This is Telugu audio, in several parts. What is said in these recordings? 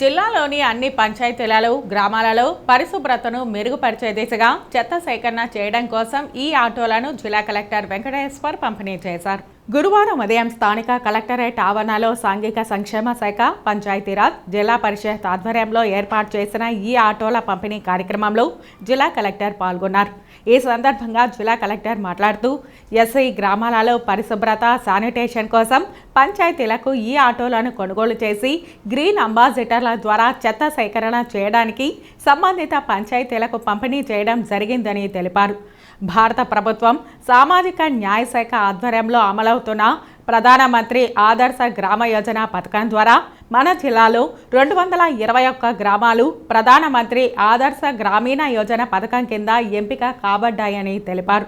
జిల్లాలోని అన్ని పంచాయతీలలో గ్రామాలలో పరిశుభ్రతను మెరుగుపరిచే దిశగా చెత్త సేకరణ చేయడం కోసం ఈ ఆటోలను జిల్లా కలెక్టర్ వెంకటేశ్వర్ పంపిణీ చేశారు. గురువారం ఉదయం స్థానిక కలెక్టరేట్ ఆవరణలో సాంఘిక సంక్షేమ శాఖ పంచాయతీరాజ్ జిల్లా పరిషత్ ఆధ్వర్యంలో ఏర్పాటు చేసిన ఈ ఆటోల పంపిణీ కార్యక్రమంలో జిల్లా కలెక్టర్ పాల్గొన్నారు. ఈ సందర్భంగా జిల్లా కలెక్టర్ మాట్లాడుతూ ఎస్ఐ గ్రామాలలో పరిశుభ్రత శానిటేషన్ కోసం పంచాయతీలకు ఈ ఆటోలను కొనుగోలు చేసి గ్రీన్ అంబాసిడర్ల ద్వారా చెత్త సేకరణ చేయడానికి సంబంధిత పంచాయతీలకు పంపిణీ చేయడం జరిగిందని తెలిపారు. భారత ప్రభుత్వం సామాజిక న్యాయ శాఖ ఆధ్వర్యంలో అమలవుతున్న ప్రధానమంత్రి ఆదర్శ గ్రామ యోజన పథకం ద్వారా మన జిల్లాలో రెండు వందల ఇరవై ఒక్క గ్రామాలు ప్రధానమంత్రి ఆదర్శ గ్రామీణ యోజన పథకం కింద ఎంపిక కాబడ్డాయని తెలిపారు.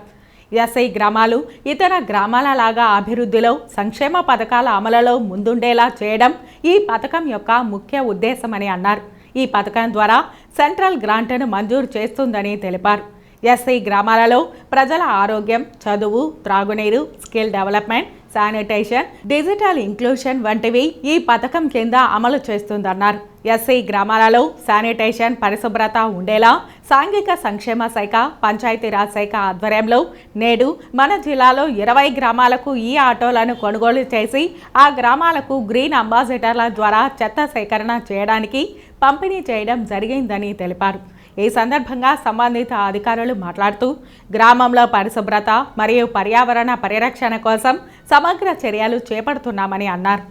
ఎస్ఐ గ్రామాలు ఇతర గ్రామాల లాగా అభివృద్ధిలో సంక్షేమ పథకాల అమలులో ముందుండేలా చేయడం ఈ పథకం యొక్క ముఖ్య ఉద్దేశమని అన్నారు. ఈ పథకం ద్వారా సెంట్రల్ గ్రాంట్ను మంజూరు చేస్తుందని తెలిపారు. ఎస్ఐ గ్రామాలలో ప్రజల ఆరోగ్యం చదువు త్రాగునీరు skill development sanitation digital inclusion వంటివి ఈ పథకం కింద అమలు చేస్తుందన్నారు. ఎస్ఐ గ్రామాలలో శానిటేషన్ పరిశుభ్రత ఉండేలా సాంఘిక సంక్షేమ శాఖ పంచాయతీరాజ్ శాఖ ఆధ్వర్యంలో నేడు మన జిల్లాలో ఇరవై గ్రామాలకు ఈ ఆటోలను కొనుగోలు చేసి ఆ గ్రామాలకు గ్రీన్ అంబాసిడర్ల ద్వారా చెత్త సేకరణ చేయడానికి పంపిణీ చేయడం జరిగిందని తెలిపారు. ఈ సందర్భంగా సంబంధిత అధికారులు మాట్లాడుతూ గ్రామంలో పరిశుభ్రత మరియు పర్యావరణ పరిరక్షణ కోసం సమగ్ర చర్యలు చేపడుతున్నామని అన్నారు.